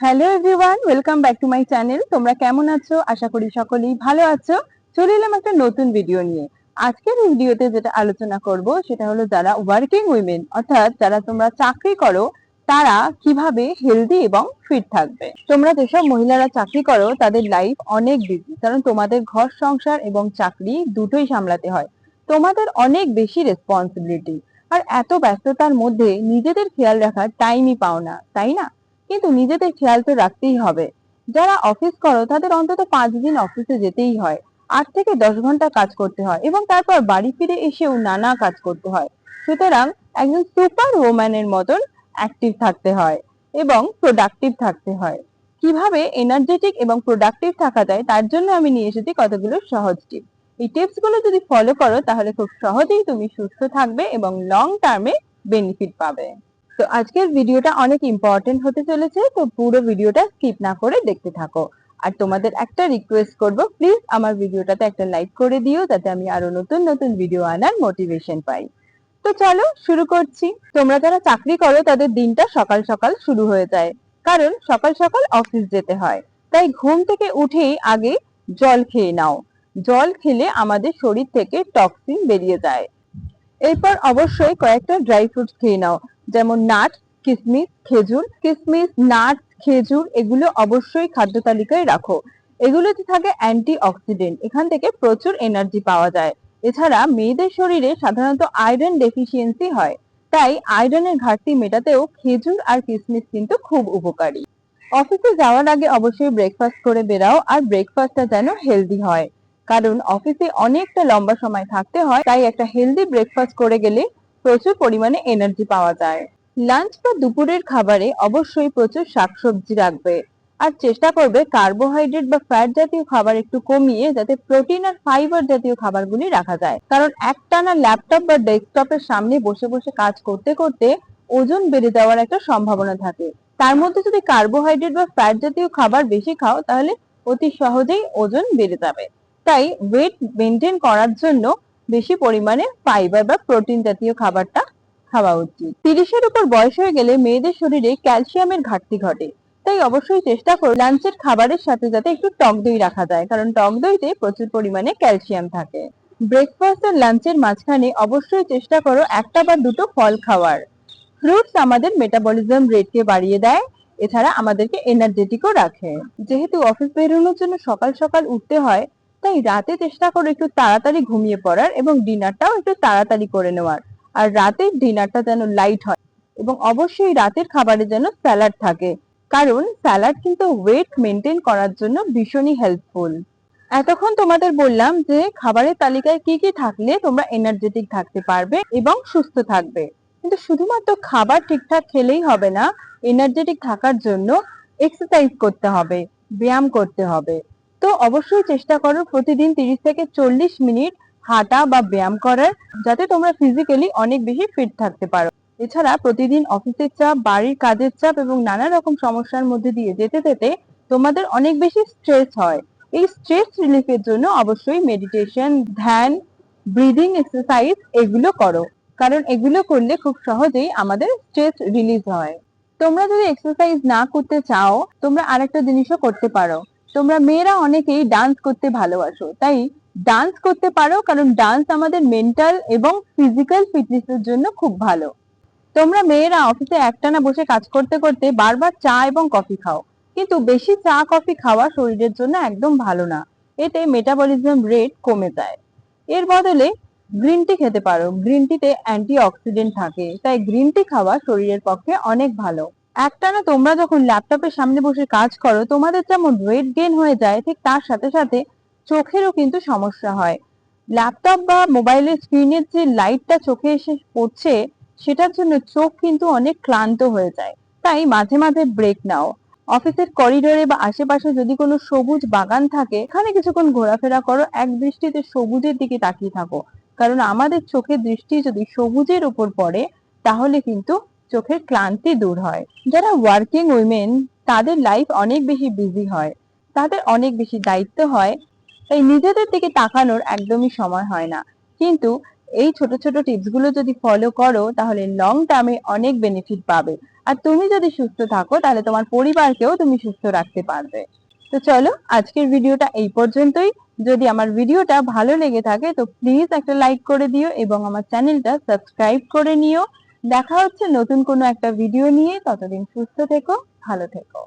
Hello everyone welcome back to my channel তোমরা কেমন আছো? আশা করি সকলেই ভালো আছো। চলে এলাম একটা নতুন ভিডিও নিয়ে। আজকের ভিডিওতে যেটা আলোচনা করব, সেটা হলো যারা ওয়ার্কিং উইমেন অর্থাৎ যারা তোমরা চাকরি করো, তারা কীভাবে হেলদি এবং ফিট থাকবে। তোমরা যেসব মহিলারা চাকরি করো, তাদের লাইফ অনেক বিজি কারণ তোমাদের ঘর সংসার এবং চাকরি দুটোই সামলাতে হয়। তোমাদের অনেক বেশি রেসপন্সিবিলিটি আর এত ব্যস্ততার মধ্যে নিজেদের খেয়াল রাখার টাইমই পাও না, তাই না? কিন্তু নিজেদের খেয়াল তো রাখতেই হবে। যারা অফিস করো, তাদের অন্তত পাঁচ দিন অফিসে যেতেই হয়। আট থেকে দশ ঘণ্টা কাজ করতে হয় এবং তারপর বাড়ি ফিরে এসেও নানা কাজ করতে হয়। সুতরাং একজন সুপার ওম্যানের মতন অ্যাক্টিভ থাকতে হয় এবং প্রোডাক্টিভ থাকতে হয়। কীভাবে এনার্জেটিক এবং প্রোডাক্টিভ থাকা যায় তার জন্য আমি নিয়ে এসেছি কতগুলো সহজ টিপস এই টিপসগুলো যদি ফলো করো, তাহলে খুব সহজেই তুমি সুস্থ থাকবে এবং লং টার্মে বেনিফিট পাবে। তো আজকের ভিডিওটা অনেক ইম্পর্টেন্ট হতে চলেছে, তো পুরো ভিডিওটা স্কিপ না করে দেখতে থাকো। আর তোমাদের একটা রিকোয়েস্ট করব প্লিজ আমার ভিডিওটাতে একটা লাইক করে দিও, যাতে আমি আরও নতুন নতুন ভিডিও আনার মোটিভেশন পাই। তো চলো শুরু করছি। তোমরা যারা চাকরি করো, তাদের দিনটা সকাল সকাল শুরু হয়ে যায়। কারণ সকাল সকাল অফিস যেতে হয়। তাই ঘুম থেকে উঠেই আগে জল খেয়ে নাও। জল খেলে আমাদের শরীর থেকে টক্সিন বেরিয়ে যায়। এরপর অবশ্যই কয়েকটা ড্রাই ফ্রুটস খেয়ে নাও। যেমন নাট, কিসমিস, খেজুর। কিসমিস, নাট, খেজুর এগুলো অবশ্যই খাদ্য তালিকায় রাখো। এগুলোতে থাকে অ্যান্টি অক্সিডেন্ট এখান থেকে প্রচুর এনার্জি পাওয়া যায়। এছাড়া মেয়েদের শরীরে সাধারণত আয়রন ডেফিসিয়েন্সি হয়। তাই আয়রনের ঘাটতি মেটাতেও খেজুর আর কিসমিস কিন্তু খুব উপকারী। অফিসে যাওয়ার আগে অবশ্যই ব্রেকফাস্ট করে বেরাও আর ব্রেকফাস্টটা যেন হেলদি হয়। কারণ অফিসে অনেকটা লম্বা সময় থাকতে হয়, তাই একটা হেলদি ব্রেকফাস্ট করে গেলে প্রচুর পরিমাণে এনার্জি পাওয়া যায়। লাঞ্চ বা দুপুরের খাবারে অবশ্যই প্রচুর শাকসবজি রাখবে। আর চেষ্টা করবে কার্বোহাইড্রেট বা ফ্যাট জাতীয় খাবার একটু কমিয়ে যাতে প্রোটিন আর ফাইবার জাতীয় খাবারগুলি রাখা যায়। কারণ একটানা ল্যাপটপ বা ডেস্কটপের সামনে বসে বসে কাজ করতে করতে ওজন বেড়ে যাওয়ার একটা সম্ভাবনা থাকে। তার মধ্যে যদি কার্বোহাইড্রেট বা ফ্যাট জাতীয় খাবার বেশি খাও, তাহলে অতি সহজেই ওজন বেড়ে যাবে। তাই ওয়েট মেনটেন করার জন্য বেশি পরিমাণে ফাইবার বা প্রোটিন জাতীয় খাবারটা খাওয়া উচিত। তিরিশের উপর বয়স হয়ে গেলে মেয়েদের শরীরে ক্যালসিয়ামের ঘাটতি ঘটে। তাই অবশ্যই চেষ্টা করো লাঞ্চের খাবারের সাথে যাতে একটু টক দই রাখা যায়, কারণ টক দইতে প্রচুর পরিমাণে ক্যালসিয়াম থাকে। ব্রেকফাস্ট আর লাঞ্চের মাঝখানে অবশ্যই চেষ্টা করো একটা বা দুটো ফল খাওয়ার। ফ্রুটস আমাদের মেটাবলিজম রেটকে বাড়িয়ে দেয়, এছাড়া আমাদেরকে এনার্জেটিকও রাখে। যেহেতু অফিস বেরোনোর জন্য সকাল সকাল উঠতে হয় তাই রাতে চেষ্টা করো একটু তাড়াতাড়ি ঘুমিয়ে পড়ার এবং ডিনারটাও একটু তাড়াতাড়ি করে নেওয়ার। আর রাতের ডিনারটা যেন লাইট হয় এবং অবশ্যই রাতের খাবারে যেন স্যালাড থাকে। কারণ স্যালাড কিন্তু ওয়েট মেনটেন করার জন্য ভীষণই হেল্পফুল এতক্ষণ তোমাদের বললাম যে খাবারের তালিকায় কি কি থাকলে তোমরা এনার্জেটিক থাকতে পারবে এবং সুস্থ থাকবে। কিন্তু শুধুমাত্র খাবার ঠিকঠাক খেলেই হবে না এনার্জেটিক থাকার জন্য এক্সারসাইজ করতে হবে, ব্যায়াম করতে হবে। তো অবশ্যই চেষ্টা করো প্রতিদিন তিরিশ থেকে চল্লিশ মিনিট হাঁটা বা ব্যায়াম করার, যাতে তোমরা ফিজিক্যালি অনেক বেশি ফিট থাকতে পারো। এছাড়া প্রতিদিন অফিসের চাপ, বাড়ির কাজের চাপ এবং নানা রকম সমস্যার মধ্যে দিয়ে যেতে যেতে তোমাদের অনেক বেশি স্ট্রেস হয়। এই স্ট্রেস রিলিফের জন্য অবশ্যই মেডিটেশন ধ্যান ব্রিদিং এক্সারসাইজ এগুলো করো। কারণ এগুলো করলে খুব সহজেই আমাদের স্ট্রেস রিলিজ হয়। তোমরা যদি এক্সারসাইজ না করতে চাও, তোমরা আরেকটা জিনিসও করতে পারো। তোমরা মেয়েরা অনেকেই ডান্স করতে ভালোবাসো। তাই ডান্স করতে পারো কারণ ডান্স আমাদের মেন্টাল এবং ফিজিক্যাল ফিটনেসের জন্য খুব ভালো। তোমরা মেয়েরা অফিসে একটানা বসে কাজ করতে করতে বারবার চা এবং কফি খাও। কিন্তু বেশি চা কফি খাওয়া শরীরের জন্য একদম ভালো না। এতে মেটাবলিজম রেট কমে যায়। এর বদলে গ্রিন টি খেতে পারো। গ্রিন টিতে অ্যান্টি অক্সিডেন্ট থাকে। তাই গ্রিন টি খাওয়া শরীরের পক্ষে অনেক ভালো। একটানা তোমরা যখন ল্যাপটপের সামনে বসে কাজ করো, তোমাদের যেমন ওয়েট গেন হয়ে যায়, ঠিক তার সাথে সাথে চোখেরও কিন্তু সমস্যা হয়। ল্যাপটপ বা মোবাইলের স্ক্রিনের যে লাইটটা চোখে এসে পড়ছে, সেটার জন্য চোখ কিন্তু অনেক ক্লান্ত হয়ে যায়। তাই মাঝে মাঝে ব্রেক নাও। অফিসের করিডোরে বা আশেপাশে যদি কোনো সবুজ বাগান থাকে, এখানে কিছুক্ষণ ঘোরাফেরা করো, এক দৃষ্টিতে সবুজের দিকে তাকিয়ে থাকো। কারণ আমাদের চোখের দৃষ্টি যদি সবুজের উপর পড়ে, তাহলে কিন্তু চোখের ক্লান্তি দূর হয়। যারা ওয়ার্কিং উইমেন তাদের লাইফ অনেক বেশি বিজি হয়। তাদের অনেক বেশি দায়িত্ব হয়। তাই নিজেদের দিকে তাকানোর একদমই সময় হয় না। কিন্তু এই ছোট ছোট টিপসগুলো যদি ফলো করো, তাহলে লং টার্মে অনেক বেনিফিট পাবে। আর তুমি যদি সুস্থ থাকো, তাহলে তোমার পরিবারকেও তুমি সুস্থ রাখতে পারবে। তো চলো, আজকের ভিডিওটা এই পর্যন্তই। যদি আমার ভিডিওটা ভালো লেগে থাকে, তো প্লিজ একটা লাইক করে দিও এবং আমার চ্যানেলটা সাবস্ক্রাইব করে নিও। দেখা হচ্ছে নতুন কোনো একটা ভিডিও নিয়ে। ততদিন সুস্থ থেকো ভালো থেকো।